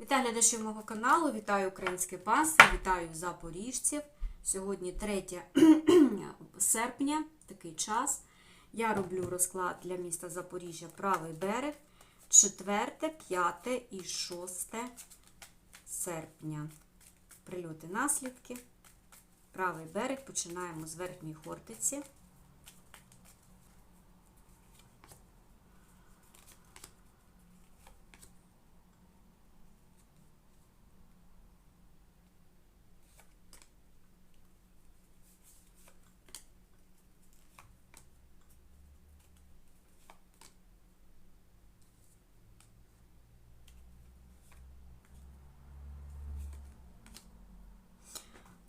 Вітаю глядачів мого каналу, вітаю українське панство, вітаю запоріжців. Сьогодні 3 серпня, такий час. Я роблю розклад для міста Запоріжжя правий берег 4, 5 і 6 серпня. Прильоти наслідки. Правий берег починаємо з верхньої Хортиці.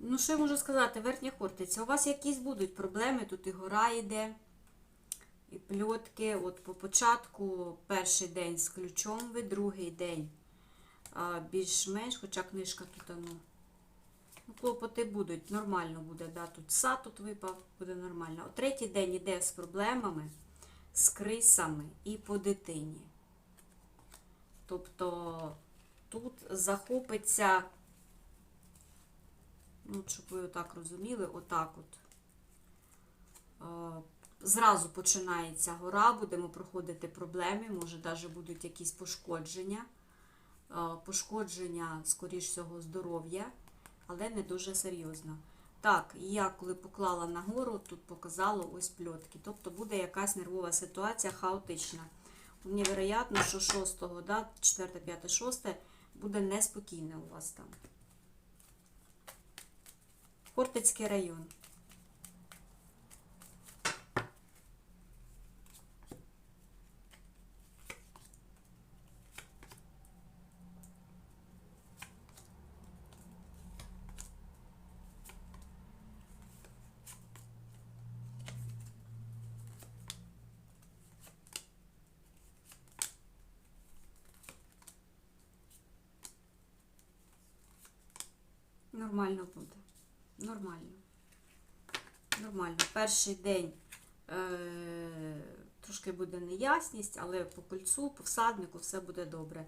Ну, що я можу сказати, верхня Хортиця, у вас якісь будуть проблеми, тут і гора йде, і пльотки. От по початку перший день з ключом ви, другий день більш-менш, хоча книжка тут, ну, ну, клопоти будуть, нормально буде, да, тут сад тут випав, буде нормально. От третій день йде з проблемами, з крисами і по дитині. Тобто тут захопиться. Ну, щоб ви отак розуміли, отак от. Е, Зразу починається гора, будемо проходити проблеми, може навіть будуть якісь пошкодження. Е, Пошкодження, скоріш всього, здоров'я, але не дуже серйозно. Так, я коли поклала на гору, тут показало ось пльотки. Тобто буде якась нервова ситуація хаотична. Мені вероятно, що 6, да, 4, 5, 6 буде неспокійне у вас там. Хортицький район. Нормально буде. Нормально. Нормально. Перший день е, трошки буде неясність, але по кольцу, по всаднику все буде добре.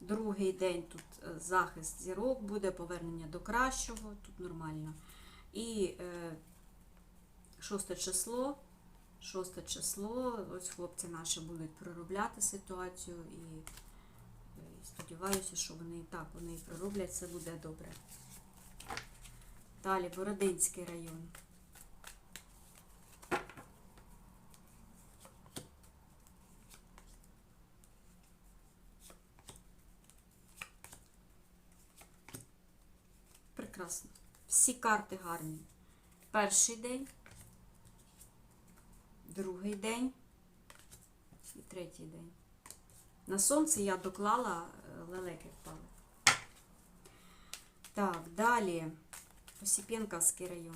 Другий день тут е, захист зірок буде, повернення до кращого, тут нормально. І е, шосте число. Шосте число. Ось хлопці наші будуть проробляти ситуацію і е, сподіваюся, що вони і так вони і пророблять, все буде добре. Далі Бородинський район. Прекрасно. Всі карти гарні. Перший день, другий день і третій день. На сонце я доклала е, лелеки впали. Так, далі. Осипенковский район.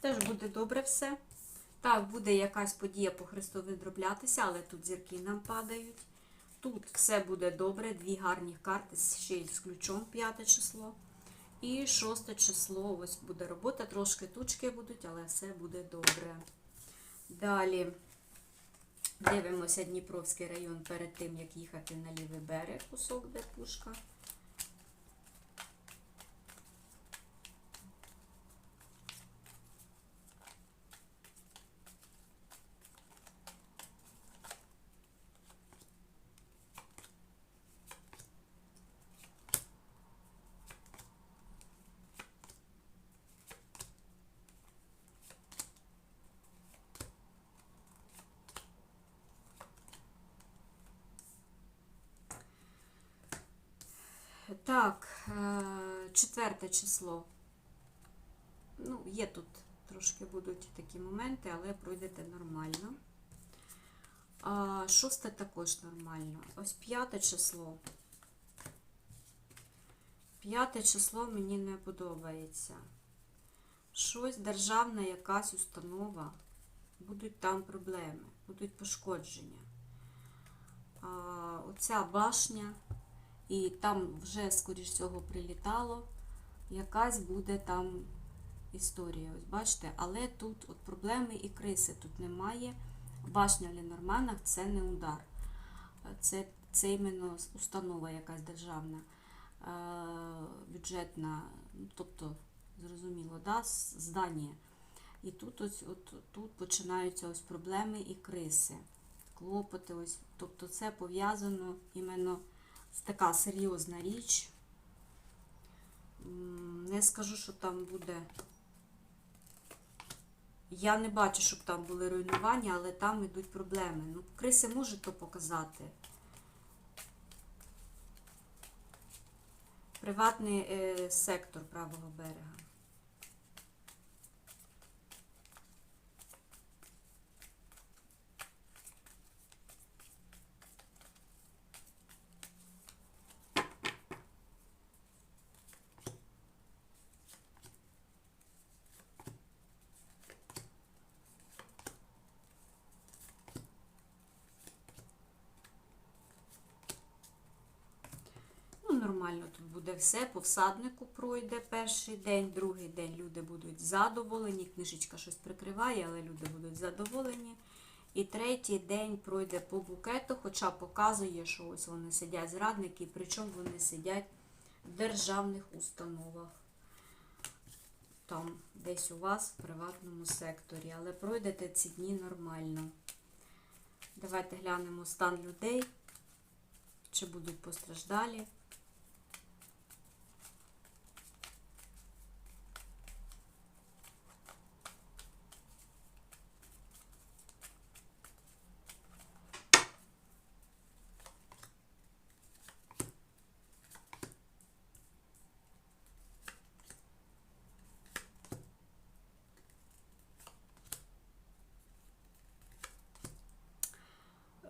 Теж буде добре все. Так, буде якась подія по Христу відроблятися, але тут зірки нам падають. Тут все буде добре, дві гарні карти, ще й з ключом 5 число. І 6 число, ось буде робота, трошки тучки будуть, але все буде добре. Далі дивимося Дніпровський район перед тим, як їхати на лівий берег, кусок де пушка. Так, е, четверте число. Ну, є тут трошки будуть такі моменти, але пройдете нормально. А, Шосте також нормально. Ось п'яте число. П'яте число мені не подобається. Щось державна якась установа. Будуть там проблеми, будуть пошкодження. А, оця башня, і там вже, скоріш всього, прилітало. Якась буде там історія. Ось бачите, але тут от проблеми і криси тут немає. Башня в Ленорманах це не удар. Це, це іменно установа якась державна, е, бюджетна, тобто, зрозуміло, да, здання. І тут, ось, от, тут починаються ось проблеми і криси, клопоти. Ось, тобто це пов'язано іменно така серйозна річ. Не скажу, що там буде. Я не бачу, щоб там були руйнування, але там йдуть проблеми. Ну, криси може то показати. Приватний е, сектор правого берега. Ну, нормально тут буде все. По всаднику пройде перший день, другий день люди будуть задоволені. Книжечка щось прикриває, але люди будуть задоволені. І третій день пройде по букету, хоча показує, що ось вони сидять зрадники, причому вони сидять в державних установах. Там, десь у вас в приватному секторі. Але пройдете ці дні нормально. Давайте глянемо стан людей, чи будуть постраждалі.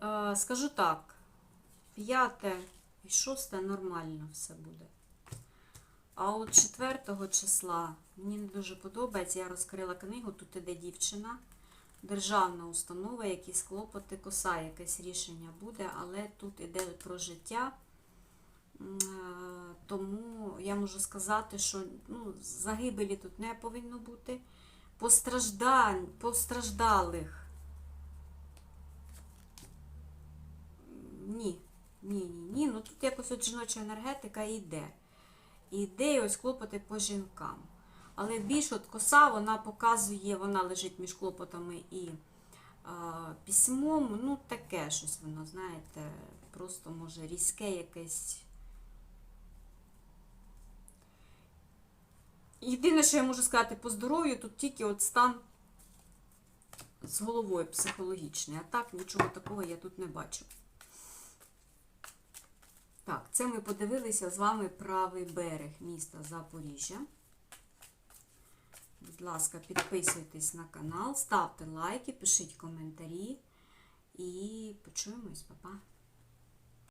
Е, Скажу так, п'яте і шосте нормально все буде. А от 4 числа мені не дуже подобається, я розкрила книгу, тут іде дівчина, державна установа, якісь клопоти, коса, якесь рішення буде, але тут іде про життя. Е, Тому я можу сказати, що ну, загибелі тут не повинно бути. Постраждань, постраждалих Ні, ні, ні, ні. Ну тут якось от жіноча енергетика йде. І йде і ось клопоти по жінкам. Але більш от коса вона показує, вона лежить між клопотами і а, письмом. Ну, таке щось воно, знаєте, просто може різке якесь. Єдине, що я можу сказати по здоров'ю, тут тільки от стан з головою психологічний. А так нічого такого я тут не бачу. Так, це ми подивилися з вами правий берег міста Запоріжжя. Будь ласка, підписуйтесь на канал, ставте лайки, пишіть коментарі і почуємось, Па-па!